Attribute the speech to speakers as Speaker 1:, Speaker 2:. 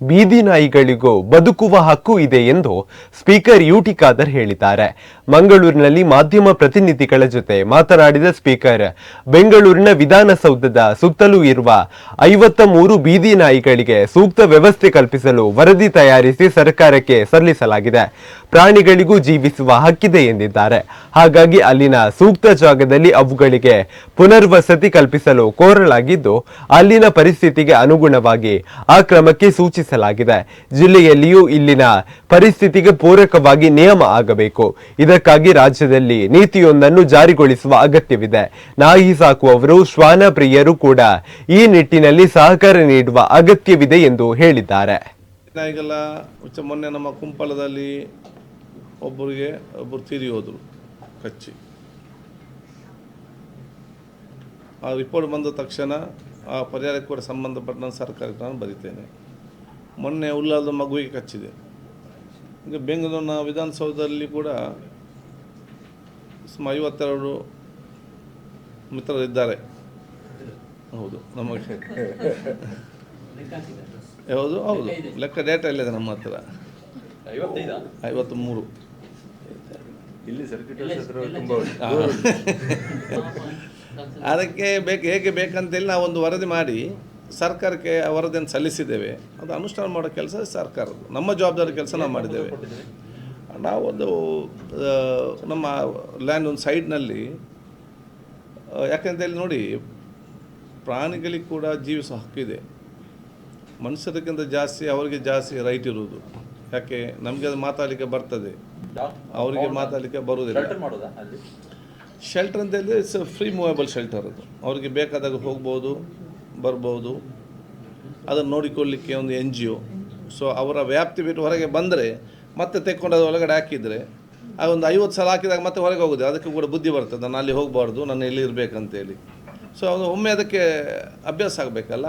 Speaker 1: ಬೀದಿ ನಾಯಿಗಳಿಗೂ ಬದುಕುವ ಹಕ್ಕು ಇದೆ ಎಂದು ಸ್ಪೀಕರ್ ಯುಟಿ ಖಾದರ್ ಹೇಳಿದ್ದಾರೆ. ಮಂಗಳೂರಿನಲ್ಲಿ ಮಾಧ್ಯಮ ಪ್ರತಿನಿಧಿಗಳ ಜೊತೆ ಮಾತನಾಡಿದ ಸ್ಪೀಕರ್, ಬೆಂಗಳೂರಿನ ವಿಧಾನಸೌಧದ ಸುತ್ತಲೂ ಇರುವ ಐವತ್ತ ಮೂರು ಬೀದಿ ನಾಯಿಗಳಿಗೆ ಸೂಕ್ತ ವ್ಯವಸ್ಥೆ ಕಲ್ಪಿಸಲು ವರದಿ ತಯಾರಿಸಿ ಸರ್ಕಾರಕ್ಕೆ ಸಲ್ಲಿಸಲಾಗಿದೆ. ಪ್ರಾಣಿಗಳಿಗೂ ಜೀವಿಸುವ ಹಕ್ಕಿದೆ ಎಂದಿದ್ದಾರೆ. ಹಾಗಾಗಿ ಅಲ್ಲಿನ ಸೂಕ್ತ ಜಾಗದಲ್ಲಿ ಅವುಗಳಿಗೆ ಪುನರ್ವಸತಿ ಕಲ್ಪಿಸಲು ಕೋರಲಾಗಿದ್ದು, ಅಲ್ಲಿನ ಪರಿಸ್ಥಿತಿಗೆ ಅನುಗುಣವಾಗಿ ಆ ಕ್ರಮಕ್ಕೆ ಸೂಚಿಸಲಾಗಿದೆ. ಜಿಲ್ಲೆಯಲ್ಲಿಯೂ ಇಲ್ಲಿನ ಪರಿಸ್ಥಿತಿಗೆ ಪೂರಕವಾಗಿ ನಿಯಮ ಆಗಬೇಕು. ಇದಕ್ಕಾಗಿ ರಾಜ್ಯದಲ್ಲಿ ನೀತಿಯೊಂದನ್ನು ಜಾರಿಗೊಳಿಸುವ ಅಗತ್ಯವಿದೆ. ನಾಯಿ ಸಾಕುವವರು, ಶ್ವಾನ ಪ್ರಿಯರು ಕೂಡ ಈ ನಿಟ್ಟಿನಲ್ಲಿ ಸಹಕಾರ ನೀಡುವ ಅಗತ್ಯವಿದೆ ಎಂದು ಹೇಳಿದ್ದಾರೆ.
Speaker 2: ಮೊನ್ನೆ ನಮ್ಮ ಕುಂಪಲದಲ್ಲಿ ಒಬ್ಬರಿಗೆ ಒಬ್ಬರು ತೀರಿ ಹೋದರು ಕಚ್ಚಿ. ಆ ರಿಪೋರ್ಟ್ ಬಂದ ತಕ್ಷಣ ಆ ಪರಿಹಾರಕ್ಕೆ ಕೂಡ ಸಂಬಂಧಪಟ್ಟ ಸರ್ಕಾರಕ್ಕೆ ನಾನು ಬರೀತೇನೆ. ಮೊನ್ನೆ ಉಲ್ಲಾದ ಮಗುವಿಗೆ ಕಚ್ಚಿದೆ. ಈಗ ಬೆಂಗಳೂರಿನ ವಿಧಾನಸೌಧದಲ್ಲಿ ಕೂಡ ಸುಮಾರು ಐವತ್ತೆರಡು ಮಿತ್ರರಿದ್ದಾರೆ. ಹೌದು ನಮಗೆ. ಯಾವುದು ಹೌದು ಲೆಕ್ಕ ಡೇಟಾ ಇಲ್ಲಿದೆ ನಮ್ಮ ಹತ್ರ. ಐವತ್ತು ಮೂರು
Speaker 3: ಇಲ್ಲಿ ಸರ್ಕ್ಯೂಟ್ ಹತ್ರ ತುಂಬ
Speaker 2: ಅದಕ್ಕೆ ಬೇಕು ಹೇಗೆ ಬೇಕಂತೇಳಿ ನಾವು ಒಂದು ವರದಿ ಮಾಡಿ ಸರ್ಕಾರಕ್ಕೆ ಆ ವರದಿಯನ್ನು ಸಲ್ಲಿಸಿದ್ದೇವೆ. ಅದು ಅನುಷ್ಠಾನ ಮಾಡೋ ಕೆಲಸ ಸರ್ಕಾರದ್ದು. ನಮ್ಮ ಜವಾಬ್ದಾರಿ ಕೆಲಸ ನಾವು ಮಾಡಿದ್ದೇವೆ. ನಾವು ಒಂದು ನಮ್ಮ ಲ್ಯಾಂಡ್ ಒಂದು ಸೈಡ್ನಲ್ಲಿ ಯಾಕೆಂತೇಳಿ ನೋಡಿ ಪ್ರಾಣಿಗಳಿಗೆ ಕೂಡ ಜೀವಿಸೋ ಹಕ್ಕಿದೆ ಮನುಷ್ಯರಿಗಿಂತ ಜಾಸ್ತಿ ಅವರಿಗೆ ಜಾಸ್ತಿ ರೈಟ್ ಇರುವುದು. ಯಾಕೆ? ನಮಗೆ ಅದು ಮಾತಾಡಲಿಕ್ಕೆ ಬರ್ತದೆ. ಅವರಿಗೆ ಮಾತಾಡಲಿಕ್ಕೆ ಬರುವುದಿಲ್ಲ. ಶೆಲ್ಟರ್ ಅಂತ ಹೇಳಿದ್ರೆ ಇಟ್ಸ್ ಫ್ರೀ ಮೂವೇಬಲ್ ಶೆಲ್ಟರ್ ಅದು. ಅವರಿಗೆ ಬೇಕಾದಾಗ ಹೋಗ್ಬೋದು ಬರ್ಬೋದು. ಅದನ್ನು ನೋಡಿಕೊಳ್ಳಿಕ್ಕೆ ಒಂದು ಎನ್ ಜಿ ಒ ಸೊ ಅವರ ವ್ಯಾಪ್ತಿ ಬಿಟ್ಟು ಹೊರಗೆ ಬಂದರೆ ಮತ್ತೆ ತೆಕ್ಕೊಂಡು ಅದು ಒಳಗಡೆ ಹಾಕಿದರೆ ಆ ಒಂದು ಐವತ್ತು ಸಲ ಹಾಕಿದಾಗ ಮತ್ತೆ ಹೊರಗೆ ಹೋಗೋದು ಅದಕ್ಕೆ ಕೂಡ ಬುದ್ಧಿ ಬರ್ತದೆ. ನಾನು ಅಲ್ಲಿ ಹೋಗಬಾರ್ದು ನಾನು ಇಲ್ಲಿ ಇರಬೇಕಂತೇಳಿ. ಸೊ ಅದು ಒಮ್ಮೆ ಅದಕ್ಕೆ ಅಭ್ಯಾಸ ಆಗಬೇಕಲ್ಲ?